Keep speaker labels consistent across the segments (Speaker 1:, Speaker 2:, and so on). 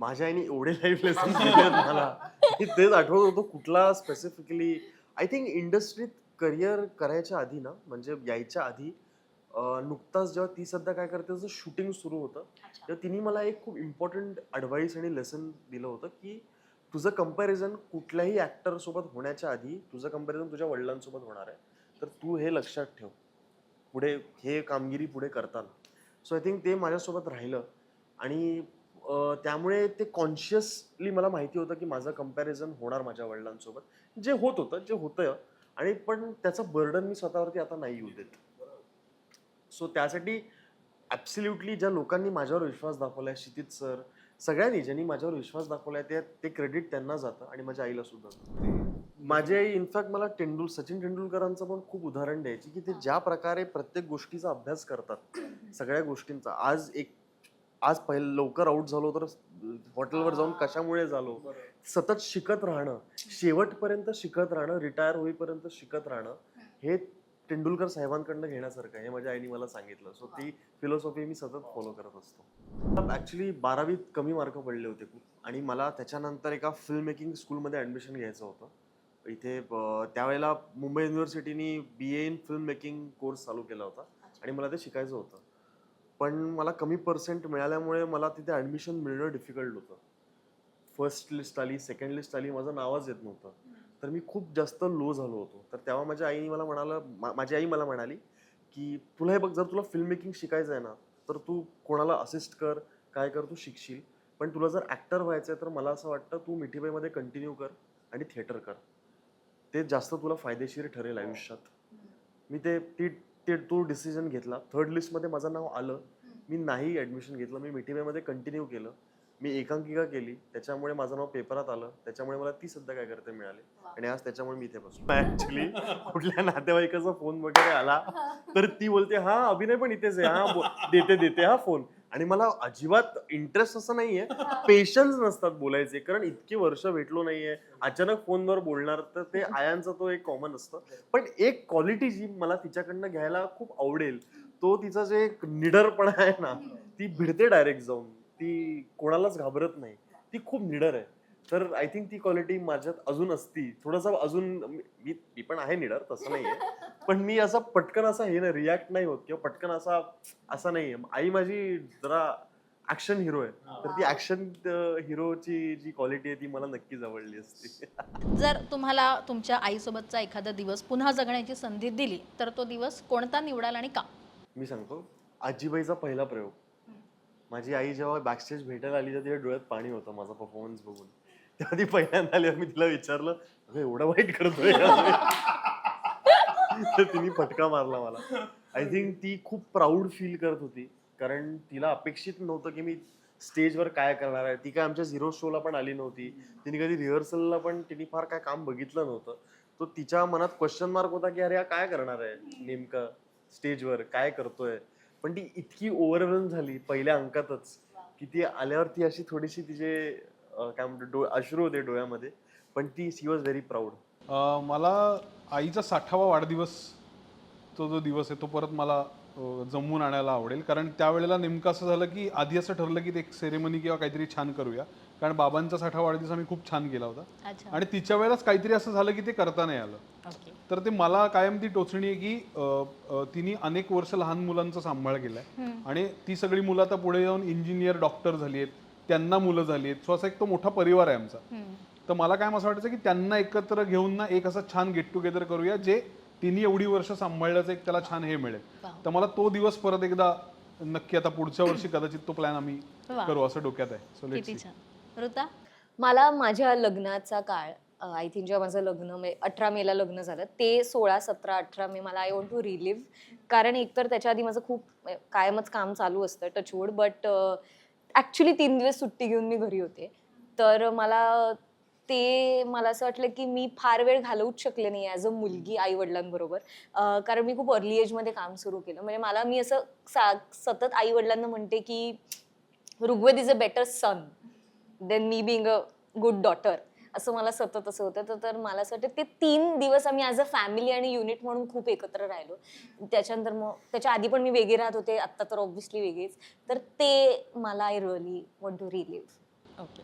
Speaker 1: माझ्या आईने एवढे लाईफ लेसन दिले मला. मी तेच आठवत होतो कुठला स्पेसिफिकली आय थिंक इंडस्ट्रीत करिअर करायच्या आधी ना म्हणजे यायच्या आधी नुकताच जेव्हा ती सध्या काय करते जसं शूटिंग सुरू होतं तेव्हा तिने मला एक खूप इम्पॉर्टंट ॲडवाईस आणि लेसन दिलं होतं की तुझं कंपॅरिझन कुठल्याही ॲक्टर सोबत होण्याच्या आधी तुझं कंपॅरिझन तुझ्या वडिलांसोबत होणार आहे. तर तू हे लक्षात ठेव. पुढे हे कामगिरी पुढे करताना. सो आय थिंक ते माझ्यासोबत राहिलं. आणि त्यामुळे ते कॉन्शियसली मला माहिती होतं की माझं कंपॅरिझन होणार माझ्या वडिलांसोबत. जे होत होतं जे होतं. आणि पण त्याचं बर्डन मी स्वतःवरती आता नाही येऊ देत. सो त्यासाठी ॲब्सल्युटली ज्या लोकांनी माझ्यावर विश्वास दाखवलाय क्षितिज सर सगळ्यांनी ज्यांनी माझ्यावर विश्वास दाखवलाय ते ते क्रेडिट त्यांना जातं आणि माझ्या आईला सुद्धा माझी आई इनफॅक्ट मला तेंडुल सचिन तेंडुलकरांचं पण खूप उदाहरण द्यायची की ते ज्या प्रकारे प्रत्येक गोष्टीचा अभ्यास करतात सगळ्या गोष्टींचा. आज एक आज पहिलं लवकर आऊट झालो तर हॉटेलवर जाऊन कशामुळे झालो? सतत शिकत राहणं. शेवटपर्यंत शिकत राहणं रिटायर होईपर्यंत शिकत राहणं हे. तेंडुलकर साहेबांकडनं घेण्यासारखं आहे. हे माझ्या आईने मला सांगितलं. सो ती फिलॉसॉफी मी सतत फॉलो करत असतो. ॲक्च्युली बारावीत कमी मार्क पडले होते खूप. आणि मला त्याच्यानंतर एका फिल्म मेकिंग स्कूलमध्ये ॲडमिशन घ्यायचं होतं. इथे त्यावेळेला Mumbai युनिव्हर्सिटीनी B A in film making course चालू केला होता. आणि मला ते शिकायचं होतं. पण मला कमी पर्सेंट मिळाल्यामुळे मला तिथे ॲडमिशन मिळणं डिफिकल्ट होतं. फर्स्ट लिस्ट आली सेकंड लिस्ट आली माझं नावच येत नव्हतं. तर मी खूप जास्त लो झालो होतो. तर तेव्हा माझ्या आईने मला म्हणालं मा- माझी आई मला म्हणाली की तुला हे बघ जर तुला फिल्म मेकिंग शिकायचं आहे ना तर तू कोणाला असिस्ट कर काय कर तू शिकशील. पण तुला जर ॲक्टर व्हायचं आहे तर मला असं वाटतं तू मिठीबाईमध्ये कंटिन्यू कर आणि थिएटर कर. ते जास्त तुला फायदेशीर ठरेल आयुष्यात. मी ते ती ते तो डिसिजन घेतला. थर्ड लिस्टमध्ये माझं नाव आलं. मी नाही ॲडमिशन घेतलं. मी मिठीबाईमध्ये कंटिन्यू केलं. मी एकांकिका केली. त्याच्यामुळे माझं नाव पेपरात आलं. त्याच्यामुळे मला ती सध्या काय करते मिळाली. आणि आज त्याच्यामुळे मी इथे बसलो. ऍक्च्युली कुठल्या नातेवाईकाचा फोन वगैरे आला तर ती बोलते हा अभिनय पण इथेच आहे. हा देते देते हा फोन आणि मला अजिबात इंटरेस्ट असं नाहीये. पेशन्स नसतात बोलायचे कारण इतकी वर्ष भेटलो नाहीये. अचानक फोनवर बोलणार तर ते आयांचा तो एक कॉमन असतं. पण एक क्वालिटी जी मला तिच्याकडनं घ्यायला खूप आवडेल तो तिचा जे एक निडरपणा आहे ना ती भिडते डायरेक्ट जाऊन. ती कोणालाच घाबरत नाही. ती खूप निडर आहे. तर आय थिंक ती क्वालिटी माझ्यात अजून असती. थोडंसं अजून मी मी पण आहे निडर तसं नाहीये. पण मी असा पटकन असा हे ना रिॲक्ट नाही होत किंवा पटकन असा असा नाहीये. आई माझी जरा ऍक्शन हिरो आहे. तर ती ऍक्शन हिरोची जी क्वालिटी आहे ती मला नक्कीच आवडली असते.
Speaker 2: जर तुम्हाला तुमच्या आईसोबतचा एखादा दिवस पुन्हा जगण्याची संधी दिली तर तो दिवस कोणता निवडाल आणि का?
Speaker 1: मी सांगतो आजीबाईचा पहिला प्रयोग. माझी आई जेव्हा बॅकस्टेज भेटायला आली तर तिच्या डोळ्यात पाणी होतं माझा परफॉर्मन्स बघून. तेव्हा ती पहिल्यांदा आल्यावर मी तिला विचारलं "अगं, एवढं वाईट करतोय का तर तिने फटका मारला मला. आय थिंक ती खूप प्राऊड फील करत होती कारण तिला अपेक्षित नव्हतं की मी स्टेजवर काय करणार आहे. ती काय आमच्या झिरो शोला पण आली नव्हती. तिने कधी रिहर्सलला पण तिने फार काय काम बघितलं नव्हतं. तो तिच्या मनात क्वेश्चन मार्क होता की अरे हा काय करणार आहे नेमकं स्टेजवर काय करतोय? पण ती इतकी ओव्हरवेल्म झाली पहिल्या अंकातच की ती आल्यावर ती अशी थोडीशी तिचे अं, काय म्हणतो डोळे अश्रू होते डोळ्यामध्ये पण ती she was very proud
Speaker 3: uh, मला आईचा साठावा वाढदिवस तो जो दिवस आहे तो परत मला अ, जमवून आणायला आवडेल. कारण त्यावेळेला नेमकं असं झालं की आधी असं ठरलं की ते एक सेरेमनी किंवा काहीतरी छान करूया. कारण बाबांचा साठावा वाढदिवस आम्ही खूप छान केला होता.
Speaker 2: अच्छा.
Speaker 3: आणि तिच्या वेळेलाच काहीतरी असं झालं की ते करता नाही आलं.
Speaker 2: ओके.
Speaker 3: तर ते मला कायम ती टोचणी आहे की अ, अ, तिने अनेक वर्ष लहान मुलांचा सांभाळ केलाय. आणि ती सगळी मुलं आता पुढे जाऊन इंजिनियर डॉक्टर झाली आहेत. त्यांना मुलं झाली आहेत. सो असा एक तो मोठा परिवार आहे आमचा. तर मला काय असं वाटायचं की त्यांना एकत्र घेऊन ना एक असं छान गेट टुगेदर करूया जे तिने एवढी वर्ष सांभाळल्याचं एक त्याला छान हे मिळेल. तर मला तो दिवस परत एकदा नक्की आता पुढच्या वर्षी कदाचित तो प्लॅन आम्ही. करू असं डोक्यात आहे. सो
Speaker 2: ऋता?
Speaker 4: मला माझ्या लग्नाचा काळ आय थिंक जेव्हा माझं लग्न मे अठरा मेला लग्न झालं ते सोळा सतरा अठरा मे मला आय वॉन्ट टू रिलिव्ह कारण एकतर त्याच्या आधी माझं खूप अ, कायमच काम चालू असतं टचवूड बट ॲक्च्युली तीन दिवस सुट्टी घेऊन मी घरी होते. तर मला ते मला असं वाटलं की मी फार वेळ घालवूच शकले नाही ॲज अ मुलगी आई वडिलांबरोबर कारण मी खूप अर्ली एजमध्ये काम सुरू केलं. म्हणजे मला मी असं सा सतत आई वडिलांना म्हणते की Rugved is a better son than me being a good daughter असं मला सतत असं होतं. तर तर मला असं वाटतं ते तीन दिवस आम्ही ॲज अ फॅमिली आणि युनिट म्हणून खूप एकत्र राहिलो. त्याच्यानंतर मग त्याच्या आधी पण मी वेगळे राहत होते. आत्ता तर ऑब्व्हियसली वेगळेच. तर ते मला I really want to relive
Speaker 2: okay.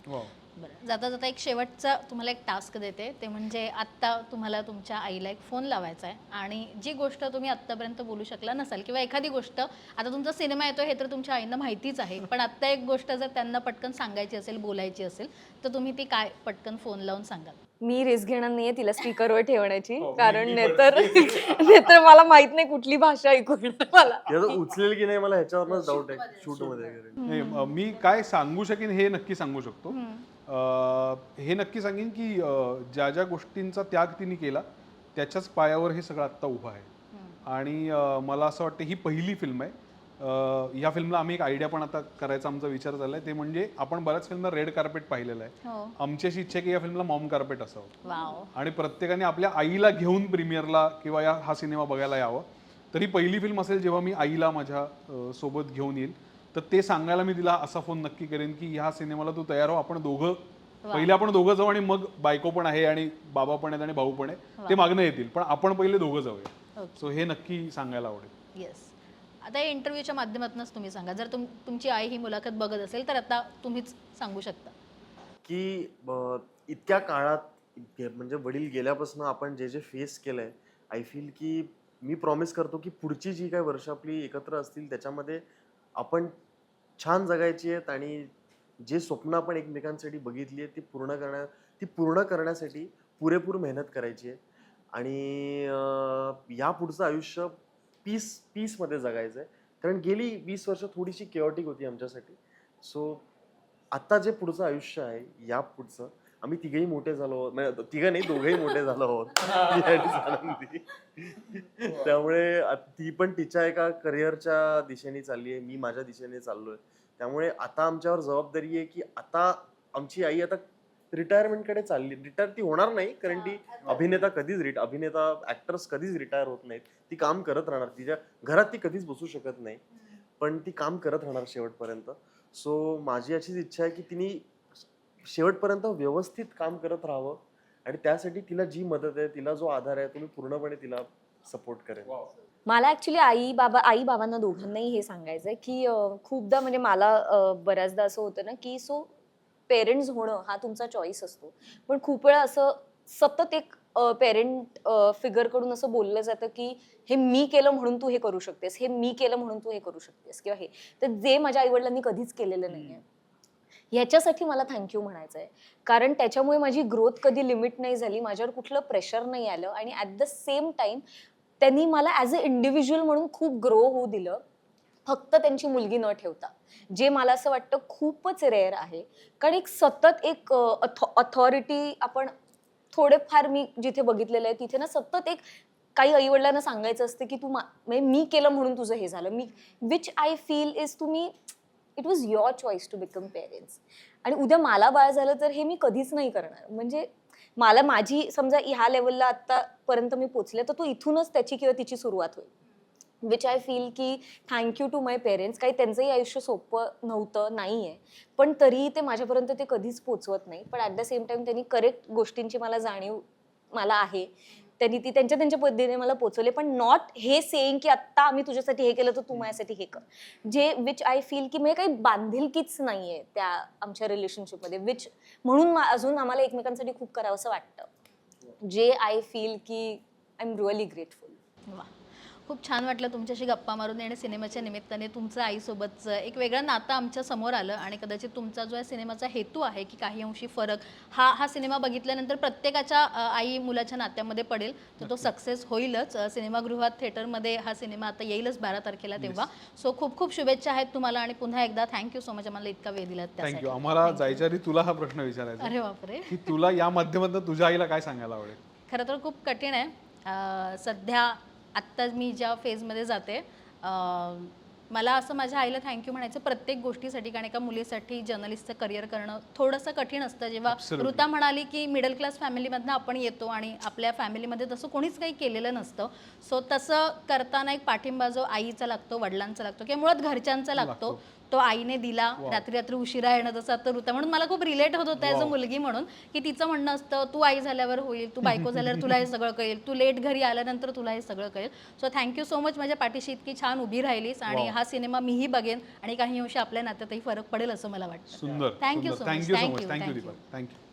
Speaker 2: बरं. जाता जाता एक शेवटचा तुम्हाला एक टास्क देते. ते म्हणजे आत्ता तुम्हाला तुमच्या आईला एक फोन लावायचा आहे. आणि जी गोष्ट तुम्ही आत्तापर्यंत बोलू शकला नसाल किंवा एखादी गोष्ट आता तुमचा सिनेमा येतो हे तर तुमच्या आईंना माहितीच आहे. पण आत्ता एक गोष्ट जर त्यांना पटकन सांगायची असेल बोलायची असेल तर तुम्ही ती काय पटकन फोन लावून सांगाल?
Speaker 4: मी रिस्क घेणार नाहीये तिला स्पीकरवर ठेवण्याची.
Speaker 3: हो,
Speaker 4: कारण नेतर नेतर मला माहीत नाही कुठली भाषा ऐकू येणार मला
Speaker 1: याचं उचलेल की नाही मला ह्याच्यावरच डाऊट आहे. शूटमध्ये वगैरे.
Speaker 3: नाही, अ, मी काय सांगू शकेन हे नक्की सांगू शकतो. हे नक्की सांगेन की ज्या ज्या गोष्टींचा त्याग तिने केला त्याच्याच पायावर हे सगळं आत्ता उभं आहे. आणि मला असं वाटतं ही पहिली फिल्म आहे. अ, या फिल्मला आम्ही एक आयडिया पण आता करायचा आमचा विचार झालाय ते म्हणजे आपण बऱ्याच फिल्मला रेड कार्पेट पाहिलेलं आहे.
Speaker 2: हो.
Speaker 3: आमची अशी इच्छा की या फिल्मला मॉम कार्पेट असावं. आणि प्रत्येकाने आपल्या आईला घेऊन प्रीमियरला किंवा या हा सिनेमा बघायला यावं. तर पहिली फिल्म असेल जेव्हा मी आईला माझ्या सोबत घेऊन येईल. तर ते सांगायला मी तिला असा फोन नक्की करेन की ह्या सिनेमाला तू तयार हो. आपण दोघं पहिले आपण दोघं जाऊ आणि मग बायको पण आहे आणि बाबा पण आहेत आणि भाऊ पण आहे. ते मागणं येतील पण आपण पहिले दोघं जाऊया. सो हे नक्की सांगायला आवडेल.
Speaker 2: येस आता या इंटरव्ह्यूच्या माध्यमातूनच तुम्ही सांगा. जर तुम तुमची आई ही मुलाखत बघत असेल तर आता तुम्हीच सांगू शकता.
Speaker 1: की इतक्या काळात म्हणजे वडील गेल्यापासून आपण जे जे फेस केलंय आय फील की मी प्रॉमिस करतो की पुढची जी काही वर्ष आपली एकत्र असतील त्याच्यामध्ये आपण छान जगायची आहेत आणि जे स्वप्न आपण एकमेकांसाठी बघितली आहेत ती पूर्ण करण्या ती पूर्ण करण्यासाठी पुरेपूर मेहनत करायची आहे. आणि या पुढचं आयुष्य पीस पीसमध्ये जगायचं आहे. कारण गेली वीस वर्ष थोडीशी केओटिक होती आमच्यासाठी. सो आत्ता जे पुढचं आयुष्य आहे या पुढचं आम्ही तिघही मोठे झालो आहोत. म्हणजे तिघं नाही दोघंही मोठे झालो आहोत. त्यामुळे ती पण तिच्या एका करिअरच्या दिशेने चालली आहे. मी माझ्या दिशेने चाललोय. त्यामुळे आता आमच्यावर जबाबदारी आहे की आता आमची आई आता रिटायरमेंटकडे चालली. रिटायर ती होणार नाही कारण ती अभिनेता कधीच रिट अभिनेता ऍक्टर्स कधीच रिटायर होत नाहीत. ती काम करत राहणार. तिच्या घरात ती कधीच बसू शकत नाही. पण ती काम करत राहणार शेवटपर्यंत. सो माझी अशीच इच्छा आहे की तिने शेवटपर्यंत व्यवस्थित काम करत राहावं आणि त्यासाठी तिला जी मदत आहे तिला जो आधार आहे तुम्ही पूर्णपणे तिला सपोर्ट करेन.
Speaker 4: मला ऍक्च्युली आई बाबा आई बाबांना दोघांनाही हे सांगायचंय की अं, खूपदा म्हणजे मला बऱ्याचदा असं होतं ना की सो पेरेंट्स होणं हा तुमचा चॉईस असतो. पण खूप वेळा असं सतत एक पेरेंट फिगरकडून असं बोललं जातं की हे मी केलं म्हणून तू हे करू शकतेस हे मी केलं म्हणून तू हे करू शकतेस किंवा हे. तर जे माझ्या आईवडिलांनी कधीच केलेलं नाहीये. ह्याच्यासाठी मला थँक्यू म्हणायचं आहे कारण त्याच्यामुळे माझी ग्रोथ कधी लिमिट नाही झाली माझ्यावर कुठलं प्रेशर नाही आलं आणि ॲट द सेम टाईम त्यांनी मला ॲज अ इंडिव्हिज्युअल म्हणून खूप ग्रो होऊ दिलं. फक्त त्यांची मुलगी न ठेवता. जे मला असं वाटतं खूपच रेअर आहे. कारण एक सतत एक अथॉरिटी आपण थोडेफार मी जिथे बघितलेलं आहे तिथे ना सतत एक काही आईवडिलांना सांगायचं असतं की तू मा- म्हणजे मी केलं म्हणून तुझं हे झालं. मी विच आय फील इज तुम्ही it was your choice to become parents आणि उद्या मला बाळ झालं तर हे मी कधीच नाही करणार. म्हणजे मला माझी समजा ह्या लेवलला आत्तापर्यंत मी पोचले तर तो इथूनच त्याची किंवा तिची सुरुवात होईल. विच आय फील की thank you to my parents काही त्यांचंही आयुष्य सोपं नव्हतं नाही आहे पण तरीही ते माझ्यापर्यंत ते कधीच पोचवत नाही. पण ॲट द सेम टाइम त्यांनी करेक्ट गोष्टींची मला जाणीव मला आहे. त्यांनी ती त्यांच्या त्यांच्या पद्धतीने मला पोचवले. पण नॉट हे सेईंग की आत्ता आम्ही तुझ्यासाठी हे केलं तर तू माझ्यासाठी हे कर. जे विच आय फील की म्हणजे काही बांधिलकीच नाही आहे त्या आमच्या रिलेशनशिपमध्ये विच म्हणून अजून आम्हाला एकमेकांसाठी खूप करावं असं वाटतं. जे आय फील की आय एम रिअली ग्रेटफुल
Speaker 2: वा. खूप छान वाटलं तुमच्याशी गप्पा मारून आणि सिनेमाच्या निमित्ताने तुमचं आईसोबतचं एक वेगळं नातं आमच्यासमोर आलं आणि कदाचित तुमचा जो आहे सिनेमाचा हेतू आहे की काही अंशी फरक हा हा सिनेमा बघितल्यानंतर प्रत्येकाच्या आई मुलाच्या नात्यामध्ये पडेल तर तो सक्सेस होईलच. सिनेमागृहात थिएटरमध्ये हा सिनेमा आता येईलच बारा तारखेला तेव्हा. सो खूप खूप शुभेच्छा आहेत तुम्हाला आणि पुन्हा एकदा थँक्यू सो मच आम्हाला इतका वेळ दिला
Speaker 3: थँक्यू आम्हाला जायच्या आधी तुला हा प्रश्न विचारायचा
Speaker 2: अरे बापरे.
Speaker 3: की तुला या माध्यमातून तुझ्या आईला काय सांगायला आवडेल?
Speaker 2: खरं तर खूप कठीण आहे. सध्या आत्ता मी ज्या फेजमध्ये जाते मला असं माझ्या आईला थँक्यू म्हणायचं प्रत्येक गोष्टीसाठी कारण एका मुलीसाठी जर्नलिस्टचं करिअर करणं थोडंसं कठीण असतं. जेव्हा. ऋता म्हणाली की मिडल क्लास फॅमिलीमधनं आपण येतो आणि आपल्या फॅमिलीमध्ये तसं कोणीच काही केलेलं नसतं. सो तसं करताना एक पाठिंबा जो आईचा लागतो वडिलांचा लागतो किंवा मुळात घरच्यांचा लागतो. तो आईने दिला. रात्री रात्री उशिरा येणं जसं आता ऋता म्हणून मला खूप रिलेट होत होतं ॲज अ मुलगी म्हणून की तिचं म्हणणं असतं तू आई झाल्यावर होईल तू बायको झाल्यावर तुला हे सगळं कळेल तू लेट घरी आल्यानंतर तुला हे सगळं कळेल. सो थँक्यू सो मच माझ्या पाठीशी इतकी छान उभी राहिलीस आणि हा सिनेमा मीही बघेन आणि काही अंशी आपल्या नात्यातही फरक पडेल असं मला वाटतं.
Speaker 3: Thank you so much thank you. Deepak thank you